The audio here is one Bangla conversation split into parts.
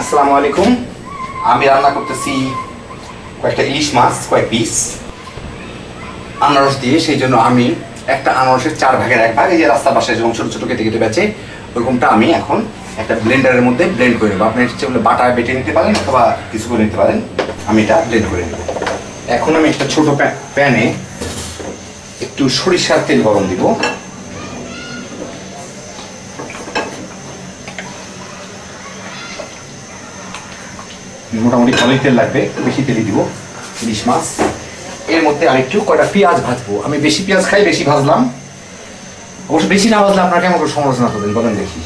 আসসালামু আলাইকুম। আমি রান্না করতেছি কয়েকটা ইলিশ মাছ, কয়েক পিস আনারস দিয়ে। সেই জন্য আমি একটা আনারসের চার ভাগের এক ভাগ, এই যে রাস্তার পাশে যেরকম ছোটো ছোটো কেটে কেটে বেচে, ওরকমটা আমি এখন একটা ব্লেন্ডারের মধ্যে ব্লেন্ড করে নেব। আপনি ইচ্ছে বাটা বেটে নিতে পারেন অথবা কিছু করে নিতে পারেন। আমি এটা ব্লেন্ড করে নেব। এখন আমি একটা ছোটো প্যানে একটু সরিষার তেল গরম দিব। মোটামুটি ভালোই তেল লাগবে, বেশি তেলই দিব, ইলিশ মাছ। এর মধ্যে আরেকটু কয়টা পেঁয়াজ ভাজবো। আমি বেশি পেঁয়াজ খাই, বেশি ভাজলাম। অবশ্য বেশি না ভাজলে আপনাকে আমাকে সমালোচনা করবেন? বলেন দেখি।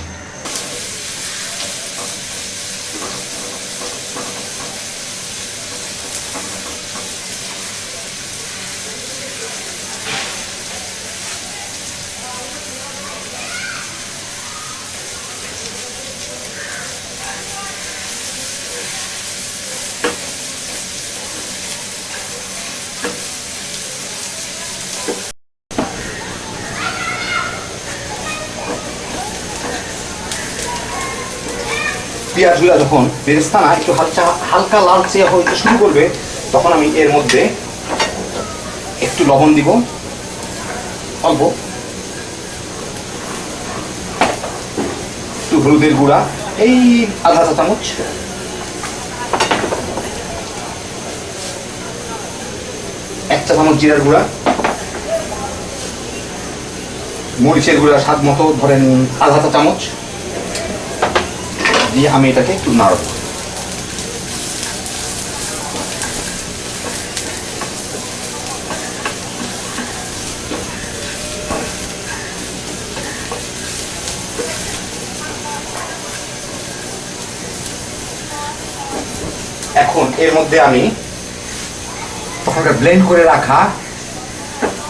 পেঁয়াজগুলো যখন বেরেস্তা না একটু হালকা হালকা লালচে হইতে শুরু করবে, তখন আমি এর মধ্যে একটু লবণ দিব। অল্প। একটু হলুদের গুঁড়া। এই আধা চা চামচ। এক চা চামচ জিরার গুঁড়া। মরিচের গুঁড়া স্বাদ মতো, ধরেন আধা চা চামচ। দিয়ে আমি এটাকে একটু নাড়ব। এখন এর মধ্যে আমি ব্লেন্ড করে রাখা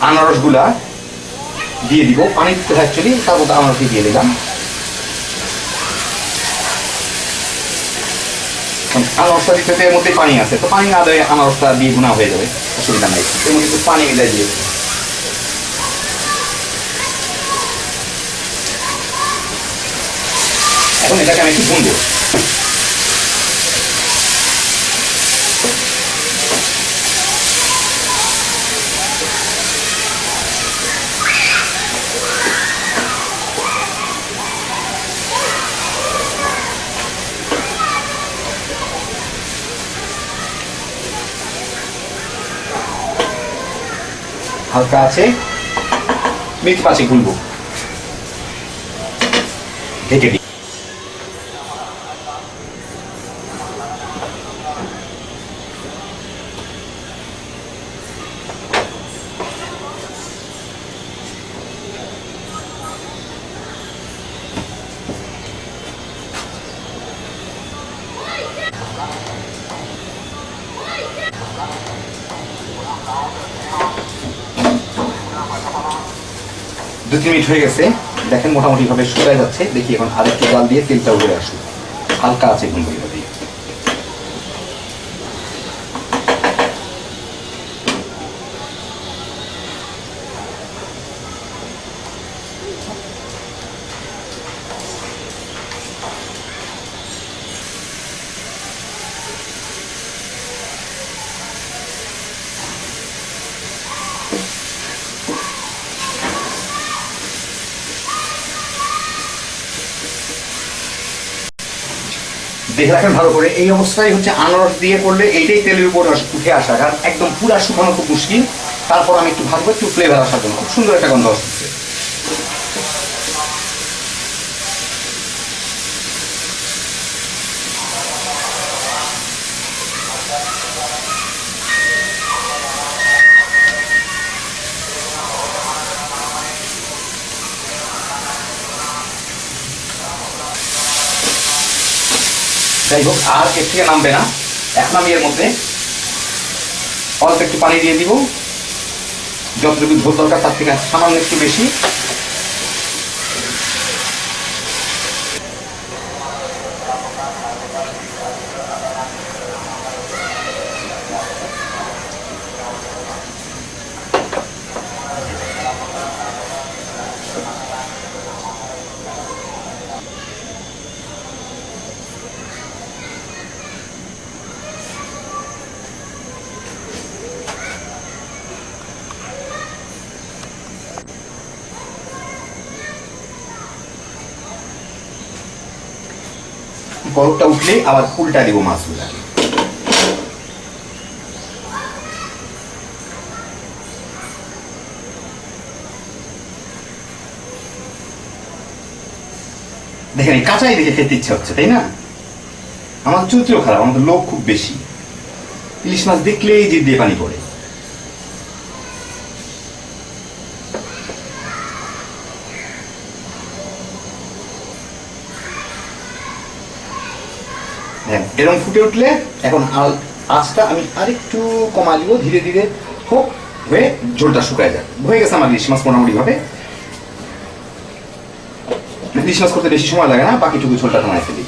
আনারসগুলা দিয়ে দিব। পানি অ্যাকচুয়ালি তার মধ্যে আনারসি দিয়ে দিলাম। আনারসটা দিতে এর মধ্যে পানি আছে। তো পানি না দেয় আনারসটা দিয়ে গুণা হয়ে যাবে। অসুবিধা নাই। এর মধ্যে একটু পানি মিলাই দিয়ে এখন এটাকে আমি একটু ভুনবো হালকা আছে। মিক্স পাশে গুলবো ঢেকে দিই দু তিন মিনিট হয়ে গেছে। দেখেন মোটামুটি ভাবে শুকায় যাচ্ছে। দেখি এখন আরেকটু জাল দিয়ে তেলটা উড়ে আসবে হালকা আছে এখন দেখে রাখেন ভালো করে। এই অবস্থায় হচ্ছে আনারস দিয়ে করলে এইটাই তেলের উপর উঠে আসা। কারণ একদম পুরা শুকানো খুব মুশকিল। তারপর আমি একটু ভাজবো একটু ফ্লেভার আসার জন্য। সুন্দর একটা গন্ধ আসছে যাই হোক, আর এর থেকে নামবে না। এখন আমি এর মধ্যে অল্প একটু পানি দিয়ে দিব। যতটুকু ঝোল দরকার তার থেকে সামান্য একটু বেশি। বরফটা উঠলে আবার উল্টা দিব মাছগুলাকে দেখেন কাঁচাই দেখে খেতে ইচ্ছে হচ্ছে, তাই না? আমার চরিত্র খারাপ আমাদের লোক খুব বেশি। ইলিশ মাছ দেখলেই জিভ দিয়ে পানি পড়ে। হ্যাঁ এরকম ফুটে উঠলে এখন আল- আঁচটা আমি আরেকটু কমা দিব ধীরে ধীরে হোক, হয়ে ঝোলটা শুকায় যায় হয়ে গেছে আমার ইলিশ মাছ মোটামুটি ভাবে ইলিশ মাছ করতে বেশি সময় লাগে না, বাকিটুকু ঝোলটা কমায় ফেলি।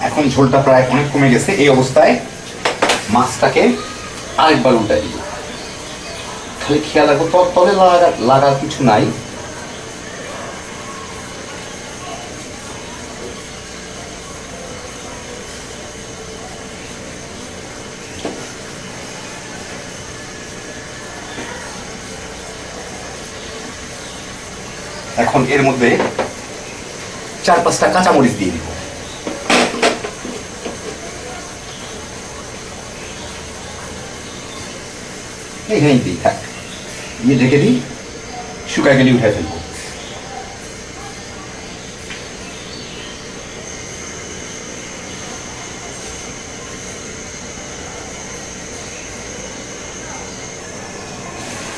এখন ঝোলটা প্রায় অনেক কমে গেছে, এই অবস্থায় মাছটাকে আরেকবার উল্টাই দিব খালি খেয়াল রাখব তলে লাগা লাগার কিছু নাই। এখন এর মধ্যে চার পাঁচটা কাঁচামরিচ দিয়ে দিব। এইখানেই দিই থাক। দিয়ে ঢেকে দিই, শুকায় গেলে উঠে ফেলব।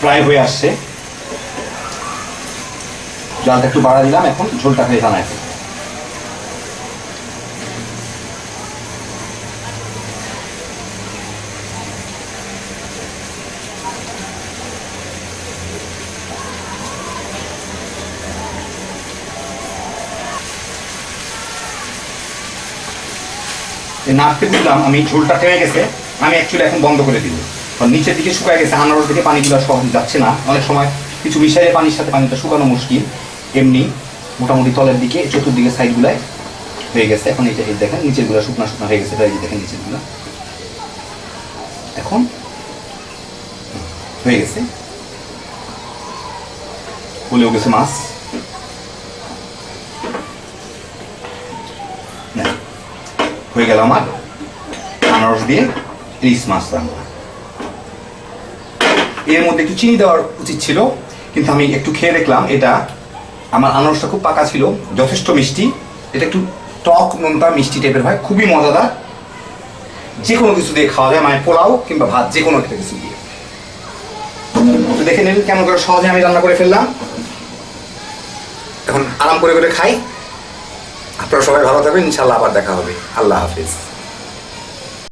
প্রায় হয়ে আসছে। জলটা একটু বাড়া দিলাম, এখন ঝোলটা হয়ে জানায় নাড়তে বুঝলাম আমি ঝোলটা টেনে গেছে, আমি অ্যাকচুয়ালি এখন বন্ধ করে দিব। কারণ নিচের দিকে শুকায় গেছে, আনারস দিকে পানিগুলো সহজ যাচ্ছে না। অনেক সময় কিছু মিশাইলে পানির সাথে পানিটা শুকানো মুশকিল। এমনি মোটামুটি তলের দিকে, চতুর্দিকে সাইডগুলায় হয়ে গেছে। এখন এই দেখেন নিচেরগুলা শুকনো শুকনো হয়ে গেছে। এই দেখেন নিচেরগুলা এখন হয়ে গেছে। হলেও গেছে মাছ। হয়ে গেল আমার আনারস দিয়ে ইলিশ মাছ রান্না। এর মধ্যে একটু চিনি দেওয়ার উচিত ছিল, কিন্তু আমি একটু খেয়ে দেখলাম এটা আমার আনারসটা খুব পাকা ছিল, যথেষ্ট মিষ্টি। এটা একটু টক নোনতা মিষ্টি টাইপের হয়, খুবই মজাদার। যে কোনো কিছু দিয়ে খাওয়া যায় মানে পোলাও কিংবা ভাত যে কোনো একটা কিছু দিয়ে। তো দেখে নিন কেমন করে সহজে আমি রান্না করে ফেললাম। এখন আরাম করে করে খাই। আপনারা সবাই ভালো থাকবেন ইনশাল্লাহ আবার দেখা হবে। আল্লাহ হাফিজ।